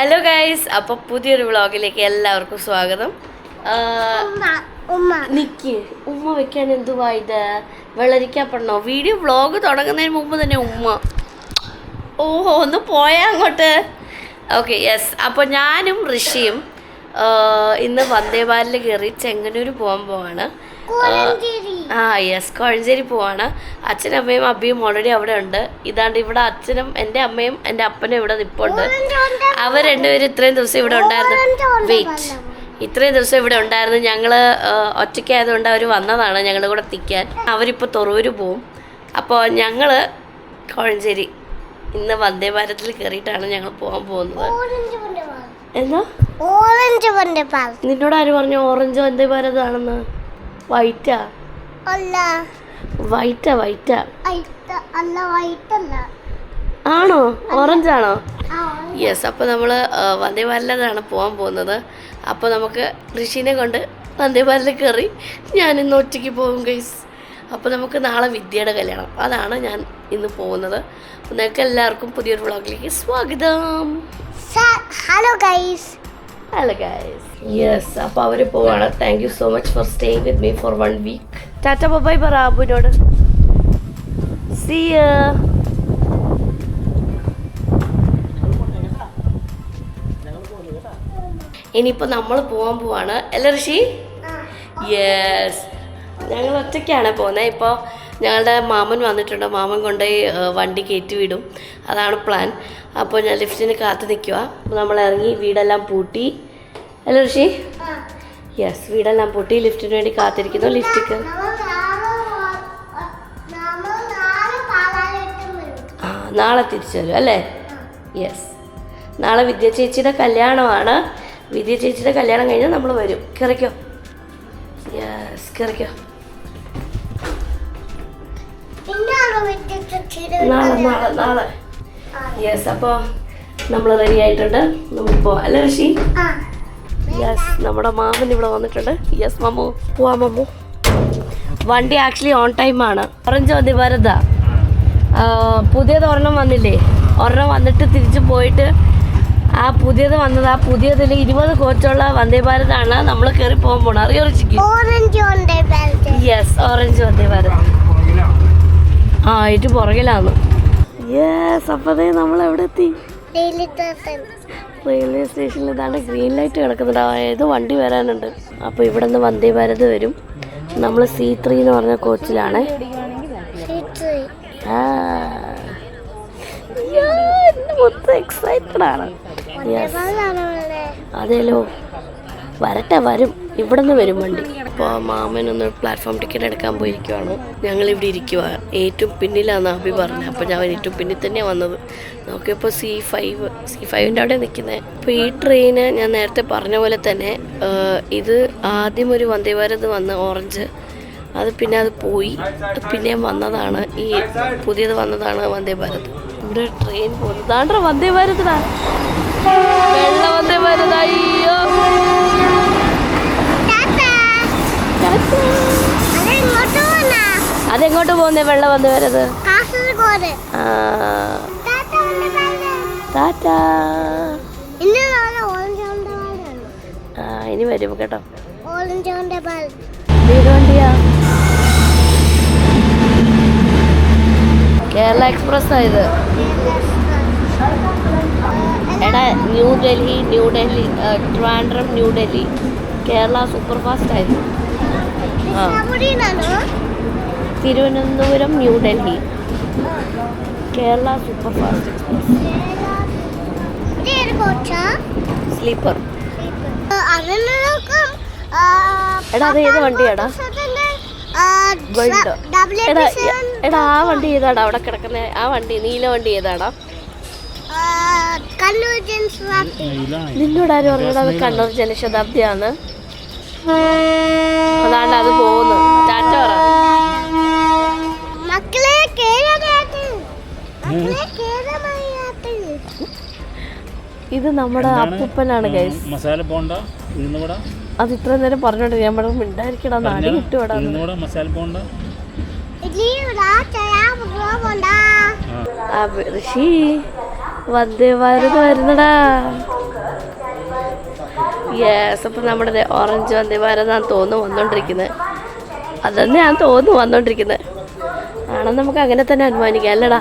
Hello guys അപ്പോൾ പുതിയൊരു വ്ളോഗിലേക്ക് എല്ലാവർക്കും സ്വാഗതം. ഉമ്മ നിക്ക്. ഉമ്മ വെക്കാൻ എന്തുവാ ഇത്? വെള്ളരിക്കപ്പെടണോ വീഡിയോ വ്ളോഗ് തുടങ്ങുന്നതിന് മുമ്പ് തന്നെ ഉമ്മ. ഓഹോ ഒന്ന് പോയാ അങ്ങോട്ട്. ഓക്കെ യെസ് അപ്പോൾ ഞാനും ഋഷിയും ഇന്ന് വന്ദേ ഭാരതിൽ കയറി ചെങ്ങന്നൂർ പോകാൻ പോവാണ്. ആ യെസ് കോഴഞ്ചേരി പോവാണ്. അച്ഛനും അമ്മയും അബിയും ഓൾറെഡി അവിടെ ഉണ്ട്. ഇതാണ്ട് ഇവിടെ അച്ഛനും എന്റെ അമ്മയും എന്റെ അപ്പനും ഇവിടെ നിപ്പുണ്ട്. അവർ രണ്ടുപേരും ഇത്രയും ദിവസം ഇവിടെ ഉണ്ടായിരുന്നു. വെയിറ്റ് ഇത്രയും ദിവസം ഇവിടെ ഉണ്ടായിരുന്നു. ഞങ്ങൾ ഒറ്റയ്ക്കായതുകൊണ്ട് അവർ വന്നതാണ് ഞങ്ങളുടെ കൂടെ തിക്കാൻ അവരിപ്പോൾ തൊറൂര് പോവും. അപ്പോൾ ഞങ്ങൾ കോഴഞ്ചേരി ഇന്ന് വന്ദേ ഭാരതിൽ കയറിയിട്ടാണ് ഞങ്ങൾ പോകാൻ പോകുന്നത്. എന്നാ ഓറഞ്ച് നിന്നോട് ആര് പറഞ്ഞു ഓറഞ്ച് വന്ദേ ഭാരത് ആണെന്ന് വൈറ്റാ? അല്ല. വൈറ്റാ വൈറ്റാ? അല്ല വൈറ്റ് അല്ല. ആണോ ഓറഞ്ച്. ആണോ യെസ് അപ്പോൾ നമ്മൾ വന്ദേ ഭാരതിലാണ് പോകാൻ പോകുന്നത്. അപ്പോൾ നമുക്ക് ഋഷിനെ കൊണ്ട് വന്ദേ ഭാരതിൽ കയറി ഞാൻ ഇന്ന് ഒറ്റയ്ക്ക് പോകും ഗൈസ് അപ്പോൾ നമുക്ക് നാളെ വിദ്യയുടെ കല്യാണം. അതാണ് ഞാൻ ഇന്ന് പോകുന്നത്. നിങ്ങൾക്ക് എല്ലാവർക്കും പുതിയൊരു വ്ളോഗിലേക്ക് സ്വാഗതം. Hello guys hello guys yes അപ്പോൾ അവർ പോവാണ്. Thank you so much for staying with me for one week tata bye പറ അബുവിനോട്. സി ഇനിയിപ്പോൾ നമ്മൾ പോകാൻ പോവാണ്. അല്ല ഋഷി? യെസ് ഞങ്ങൾ ഒറ്റയ്ക്കാണ് പോകുന്നത് ഇപ്പോൾ ഞങ്ങളുടെ മാമൻ വന്നിട്ടുണ്ട്. മാമൻ കൊണ്ടുപോയി വണ്ടി കയറ്റി വിടും. അതാണ് പ്ലാൻ അപ്പോൾ ഞാൻ ലിഫ്റ്റിന് കാത്തു നിൽക്കുക അപ്പോൾ നമ്മൾ ഇറങ്ങി വീടെല്ലാം പൂട്ടി. അല്ലേ ഋഷി? യെസ് വീടെല്ലാം പൂട്ടി ലിഫ്റ്റിന് വേണ്ടി കാത്തിരിക്കുന്നു. ലിഫ്റ്റിക്ക്. ആ നാളെ തിരിച്ചു വരും അല്ലേ? യെസ് നാളെ വിദ്യ ചേച്ചിയുടെ കല്യാണമാണ്. വിദ്യ ചേച്ചിയുടെ കല്യാണം കഴിഞ്ഞാൽ നമ്മൾ വരും. കിറയ്ക്കോ യെസ് കയറിക്കോ നാളെ നാളെ നാളെ. യെസ് അപ്പോൾ നമ്മൾ റെഡി ആയിട്ടുണ്ട്. നമുക്ക് പോവാം അല്ലേ ഋഷി? യെസ് നമ്മുടെ മാമൻ ഇവിടെ വന്നിട്ടുണ്ട്. യെസ് മമ്മു പോവാ മമ്മു വണ്ടി ആക്ച്വലി ഓൺ ടൈമാണ് ഓറഞ്ച് ഭാരതാ ആ, പുതിയത് ഒരെണ്ണം വന്നില്ലേ? ഒരെണ്ണം വന്നിട്ട് തിരിച്ചു പോയിട്ട് ആ പുതിയത് വന്നത് ആ പുതിയതിൽ ഇരുപത് കോച്ചുള്ള വന്ദേ ഭാരതാണ്. നമ്മൾ കയറി പോകാൻ പോണത് അറിയോ ഋഷിക്ക്? യെസ് ഓറഞ്ച് വന്ദേ ഭാരത് ആ ഏറ്റവും പുറകിലാണ് യെസ് അപ്പോൾ ദേ നമ്മൾ എവിടെ എത്തി റെയിൽവേ സ്റ്റേഷനിൽ ഇതാണ് ഗ്രീൻ ലൈറ്റ് കിടക്കുന്നുണ്ട്. അതായത് വണ്ടി വരാനുണ്ട്. അപ്പോൾ ഇവിടെ നിന്ന് വന്ദേ ഭാരത് വരും. നമ്മൾ സി ത്രീ എന്ന് പറഞ്ഞ കോച്ചിലാണ്. മൊത്തം എക്സൈറ്റഡ് ആണ്. യെസ് അതേലോ. വരട്ടെ വരും. ഇവിടെ നിന്ന് വരും വണ്ടി. അപ്പോൾ മാമനൊന്ന് പ്ലാറ്റ്ഫോം ടിക്കറ്റ് എടുക്കാൻ പോയിരിക്കുവാണ്. ഞങ്ങൾ ഇവിടെ ഇരിക്കുക ഏറ്റവും പിന്നിലാണ് അഭി പറഞ്ഞത് അപ്പോൾ ഞാൻ ഏറ്റവും പിന്നിൽ തന്നെയാണ് വന്നത്. നോക്കിയപ്പോൾ സി ഫൈവ് സി ഫൈവിന്റെ അവിടെ നിൽക്കുന്നത് അപ്പോൾ ഈ ട്രെയിന് ഞാൻ നേരത്തെ പറഞ്ഞ പോലെ തന്നെ ഇത് ആദ്യം ഒരു വന്ദേ ഭാരത് വന്ന് ഓറഞ്ച്. അത് പിന്നെ അത് പോയി. പിന്നെ വന്നതാണ് ഈ പുതിയത് വന്നതാണ് വന്ദേ ഭാരത് ഇവിടെ ട്രെയിൻ പോകുന്നത് വന്ദേ ഭാരതടാ വെള്ള അയ്യോ അതെങ്ങോട്ട് പോകുന്നേ വെള്ളം വന്ന് വരത്? ആ. ടാറ്റ ഇനി വരും കേട്ടോ. വണ്ടിയാ കേരള എക്സ്പ്രസ് ആയത് എടാ new Delhi new Delhi Trivandrum new Delhi. Kerala super fast ആയിരുന്നു. ആ. Thiruvananthapuram new Delhi. Kerala super fast express sleeper എടാ അത് ഏത് വണ്ടിയാടാ? എടാ എടാ ആ വണ്ടി ഏതാടാ? അവിടെ കിടക്കുന്ന ആ വണ്ടി നീല വണ്ടി ഏതാടാ? നിന്നോട് ആരും പറഞ്ഞത് അത് കണ്ണൂർ ജനശതാബ്ദിയാണ് അതാണ്ട് അത് പോകുന്നു. ടാറ്റ പറ. ഇത് നമ്മുടെ അപ്പൂപ്പനാണ് ഗൈസ് മസാല പോണ്ട? ഉഴുന്നുവട അത് ഇത്ര നേരം പറഞ്ഞോണ്ട് ഞാൻ ഇവിടെ മിണ്ടായിരിക്കടാ. നാടി കിട്ടുവാടാ മസാല ആ ഋഷി. വന്ദേ ഭാരത് വരുന്നടാ. യെസ് അപ്പം നമ്മുടെ ഓറഞ്ച് വന്ദേ ഭാരതാന്ന് തോന്നുന്നു വന്നോണ്ടിരിക്കുന്നത് ഞാൻ തോന്നുന്നു വന്നോണ്ടിരിക്കുന്നത് ആണോ നമുക്ക് അങ്ങനെ തന്നെ അനുമാനിക്കാം അല്ലടാ.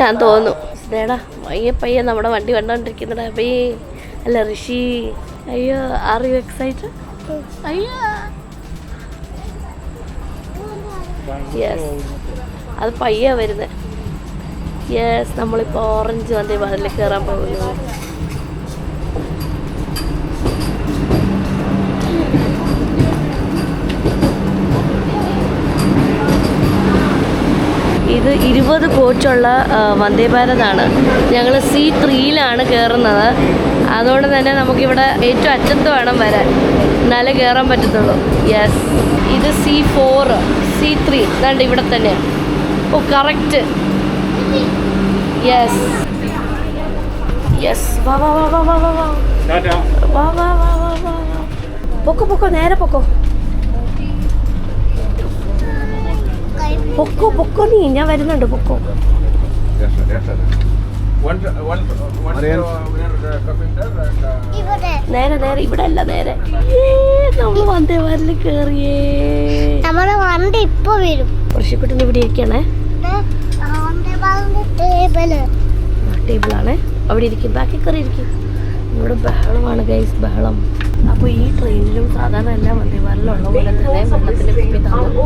ഞാൻ തോന്നുന്നു. ഇതേടാ പയ്യെ പയ്യെ നമ്മുടെ വണ്ടി വന്നോണ്ടിരിക്കുന്നടാ അപ്പേ അല്ല ഋഷി അയ്യോ ആർ യു എക്സൈറ്റഡ് അയ്യോ. യെസ് അത് പയ്യ വരുന്നത് യെസ് നമ്മളിപ്പോൾ ഓറഞ്ച് വണ്ടി വാതിൽ കയറാൻ പോകുന്നു. ഇത് ഇരുപത് കോച്ചുള്ള വന്ദേ ഭാരതാണ് ഞങ്ങൾ സി ത്രീയിലാണ് കയറുന്നത് അതുകൊണ്ട് തന്നെ നമുക്കിവിടെ ഏറ്റവും അറ്റത്ത് വേണം വരാൻ. എന്നാലേ കയറാൻ പറ്റത്തുള്ളൂ. യെസ് ഇത് സി ഫോർ സി ത്രീ ഇതാണ്ട് ഇവിടെ തന്നെ ഓ കറക്റ്റ് യെസ് യെസ് വാ വാ വാ വാ വാ വാ വാ വാ വാ വാ വാ വാ പൊക്കോ പൊക്കോ നേരെ പൊക്കോ പൊക്കോ പൊക്കോ നീ ഞാൻ വരുന്നുണ്ട് പൊക്കോ നേരെ നേരെ ഇവിടെ അല്ല നേരെ. നമ്മൾ വന്ദേ ഭാരതിൽ കേറിയേ. നമ്മൾ വണ്ടി ഇപ്പൊ വരും. കുറച്ചു ഇവിടെ ഇരിക്കണേ. ടേബിളാണേ. അവിടെ ഇരിക്കും. ബാക്കി കയറി ഇരിക്കും. ഇവിടെ ബഹളമാണ് ഗൈസ് ബഹളം. അപ്പോൾ ഈ ട്രെയിനിലും സാധാരണ എല്ലാം വന്ദേ ഭാരതിലുള്ള പോലെ തന്നെ വെള്ളത്തിന്റെ കുപ്പി തന്നു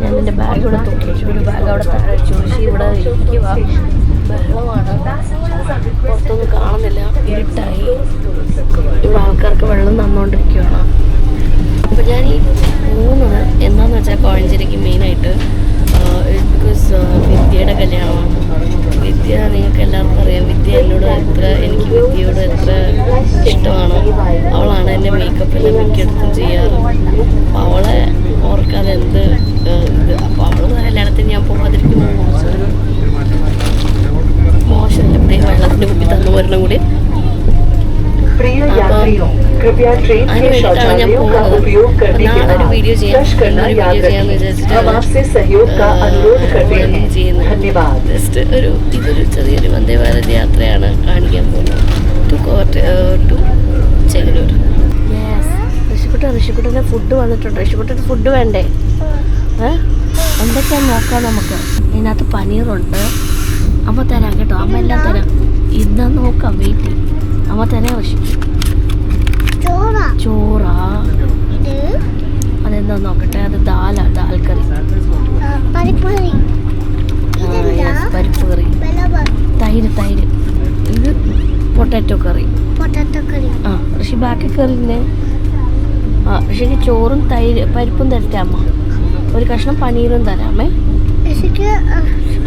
ഞാൻ എന്റെ ബാഗ് ഇവിടെ തൂക്കി ഒരു ബാഗ് അവിടെ താഴെ വെച്ചു. ഇവിടെ ഇരിക്കുക ബഹളമാണ്. തന്നെ മേക്കപ്പിന്റെ മിക്കയിടത്തും ചെയ്യാറ് അപ്പം അവളെ ഓർക്കാതെ എന്ത് ഇത് അപ്പം അവൾ കല്യാണത്തിന് ഞാൻ പോകാതിരിക്കുന്നു മോശം പ്രിയ വെള്ളത്തിന്റെ കുപ്പി തന്നു വരണം കൂടി. വീഡിയോ ചെറിയൊരു വന്ദേ ഭാരത് യാത്രയാണ് കാണിക്കാൻ പോകുന്നത്. ടു കോട്ട് ടു ചെങ്ങന്നൂർ ഋഷിക്കുട്ട ഋഷിക്കുട്ടന്റെ ഫുഡ് വന്നിട്ടുണ്ട്. ഋഷിക്കുട്ടൻ ഫുഡ് വേണ്ടേ? എന്തൊക്കെയാ നോക്കാം നമുക്ക്. ഇതിനകത്ത് പനീറുണ്ട്. അമ്മ തരാം കേട്ടോ. അമ്മ എല്ലാം തരാം. ഇന്ന് നോക്കാം വെയിറ്റ് അമ്മ തരാം ഋഷി. ചോറ. ചോറാ. ഇത്? അതെന്താ നോക്കട്ടെ? അത് ദാലാ ദാൽ കറി പരിപ്പ് കറി തൈര് തൈര്. ഇത് പൊട്ടാറ്റോ കറി. പൊട്ടറ്റോ കറി. ആ ഋഷി ബാക്കി ആ ഋഷിക്ക് ചോറും തൈര് പരിപ്പും തരട്ടെ അമ്മ. ഒരു കഷ്ണം പനീറും തരാമേ.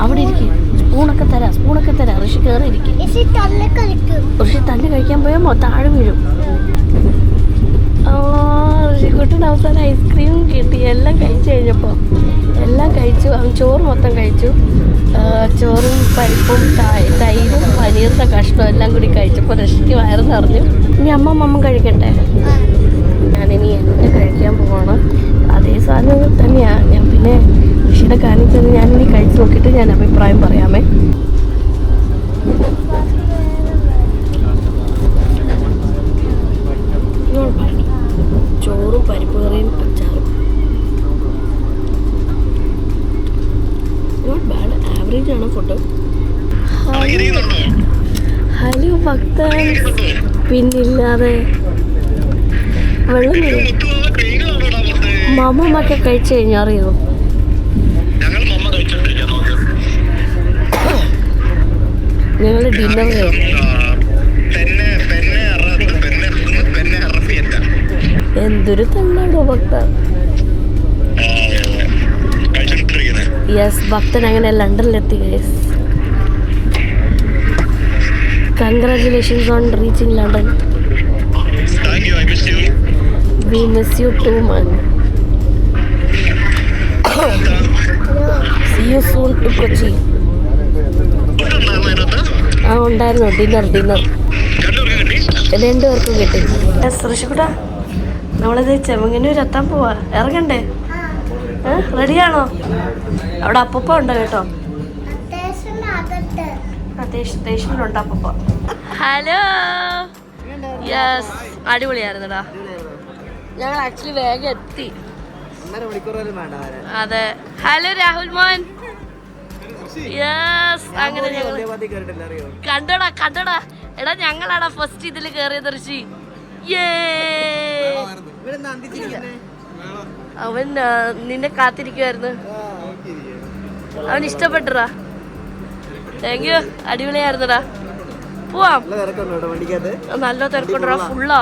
അവിടെ ഇരിക്കും. സ്പൂണൊക്കെ തരാം സ്പൂണൊക്കെ തരാം. ഋഷി കയറി ഇരിക്കും. തല്ല ഋഷി തന്നെ കഴിക്കാൻ പോയാൽ താഴെ വീഴും. ഋഷിക്കുട്ടൻ അവസാനം ഐസ്ക്രീം കിട്ടി. എല്ലാം കഴിച്ചു കഴിഞ്ഞപ്പോൾ എല്ലാം കഴിച്ചു. അവൻ ചോറ് മൊത്തം കഴിച്ചു. ചോറും പരിപ്പും തൈ- തൈരും പനീറിന്റെ കഷ്ണവും എല്ലാം കൂടി കഴിച്ചപ്പോൾ ഋഷിക്ക് വയറ് നിറഞ്ഞു. ഇനി അമ്മ മമ്മ കഴിക്കട്ടെ? ഞാനിനി എന്നെ കഴിക്കാൻ പോവാണ്. അതേ സാധനം തന്നെയാണ് ഞാൻ പിന്നെ കൃഷിയുടെ കാണിച്ചത് ഞാനിനി കഴിച്ച് നോക്കിയിട്ട് ഞാൻ അഭിപ്രായം പറയാമേ. ചോറും പരിപ്പ് കറിയും അച്ചാറും. നോട്ട് ബാഡ് ആവറേജ് ആണ് ഫുഡ് ഹലോ. ഭക്ത പിന്നില്ലാതെ വെള്ളം മമ്മമ്മൊക്കെ കഴിച്ചു കഴിഞ്ഞാൽ അറിയോ? ഞങ്ങൾ ഡിന്നർ എന്തൊരു തന്നാടോ ഭക്ത യെസ് ഭക്തൻ അങ്ങനെ ലണ്ടനിലെത്തി guys congratulations on reaching London we miss you too man see you soon to Kochi ആ ഉണ്ടായിരുന്നു. ഡിന്നർ ഡിന്നർ രണ്ടുപേർക്കും കിട്ടി. ഋഷിക്കുട്ട നമ്മളത് ചെമങ്ങന്നൂർ എത്താൻ പോവാ. ഇറങ്ങണ്ടേ? റെഡിയാണോ? അവിടെ അപ്പൂപ്പ ഉണ്ടോ കേട്ടോ. അത്യാവശ്യം സ്റ്റേഷനിലുണ്ട് അപ്പൂപ്പ. ഹലോ യെസ് അടിപൊളിയായിരുന്നടാ. ഞങ്ങൾ ആക്ച്വലി വേഗം എത്തി. അതെ. ഹലോ രാഹുൽ മോൻ. യെസ് അങ്ങനെ ഞങ്ങൾ കണ്ടടാ കണ്ടടാ. എടാ ഞങ്ങളാടാ ഫസ്റ്റ് ഇതിൽ കേറിയ ഋഷി. അവൻ നിന്നെ കാത്തിരിക്കുവായിരുന്നു. അവൻ ഇഷ്ടപ്പെട്ടടാ താങ്ക് യു അടിപൊളിയായിരുന്നടാ. പോവാം. നല്ല തിരക്കുണ്ടോ ഫുള്ളാ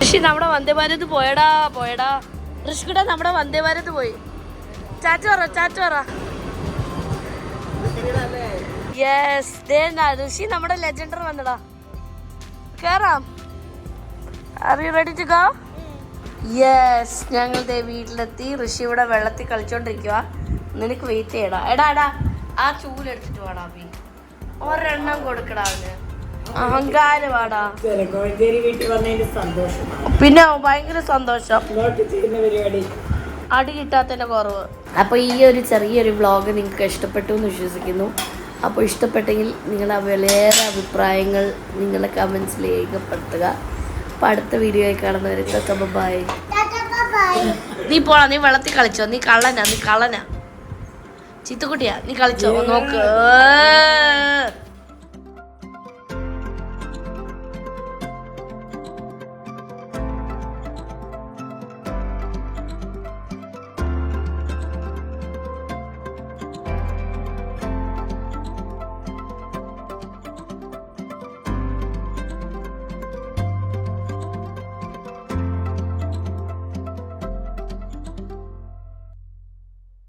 ഋഷി നമ്മുടെ വന്ദേഭാരത് പോയടാ പോയടാ. ഋഷിക്കുട നമ്മുടെ വന്ദേഭാരത് പോയി. ചാച്ചു പറ ചാച്ചു പറ. യെസ് ഋഷി നമ്മുടെ ലെജൻഡർ വന്നടാ. കേറാം. ആർ റെഡി ടു യെസ് ഞങ്ങൾ ദേ വീട്ടിലെത്തി. ഋഷി ഇവിടെ വെള്ളത്തിൽ കളിച്ചോണ്ടിരിക്കുക നിനക്ക് വെയിറ്റ് ചെയ്യടാ. എടാ എടാ ആ ചൂലെടുത്തിട്ട് വേണം അഭി. ഒരെണ്ണം കൊടുക്കടാ അവന്. അഹങ്കാരമാടാ കോഴഞ്ചേരി വീട്ടിൽ വന്നതിന്റെ സന്തോഷമാണ്. പിന്നെ ഭയങ്കര സന്തോഷം. പരിപാടി. അടി കിട്ടാത്തതിന്റെ കുറവ്. അപ്പോൾ ഈ ഒരു ചെറിയൊരു വ്ളോഗ് നിങ്ങൾക്ക് ഇഷ്ടപ്പെട്ടു എന്ന് വിശ്വസിക്കുന്നു. അപ്പോൾ ഇഷ്ടപ്പെട്ടെങ്കിൽ നിങ്ങളുടെ വിലയേറെ അഭിപ്രായങ്ങൾ നിങ്ങളുടെ കമൻസിൽ രേഖപ്പെടുത്തുക. അപ്പോൾ അടുത്ത വീഡിയോയിൽ ബൈ ബൈ നീ പോണ നീ വെള്ളത്തിൽ കളിച്ചോ. നീ കള്ളനാ നീ കള്ളനാ. ചിത്തുക്കുട്ടിയാ നീ കളിച്ചോ? നോക്ക്.